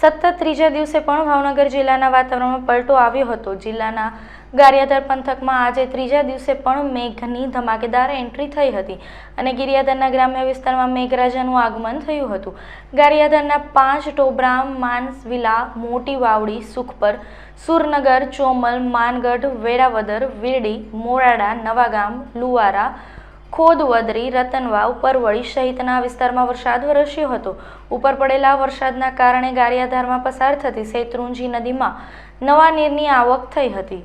સતત ત્રીજા દિવસે પણ ભાવનગર જિલ્લાના વાતાવરણમાં પલટો આવ્યો હતો. જિલ્લાના ગારિયાધાર પંથકમાં આજે ત્રીજા દિવસે પણ મેઘની ધમાકેદાર એન્ટ્રી થઈ હતી અને ગિરિયાધરના ગ્રામ્ય વિસ્તારમાં મેઘરાજાનું આગમન થયું હતું. ગારિયાધરના પાંચ ટોબરા, માનસવિલા, મોટી વાવડી, સુખપર, સુરનગર, ચોમલ, માનગઢ, વેરાવદર, વીરડી, મોરાડા, નવાગામ, લુવારા ખોદવદરી રતનવાવ પરવળી સહિતના વિસ્તારમાં વરસાદ વરસ્યો હતો. ઉપર પડેલા વરસાદના કારણે ગારિયાધારમાં પસાર થતી શેત્રુંજી નદીમાં નવા નીરની આવક થઈ હતી.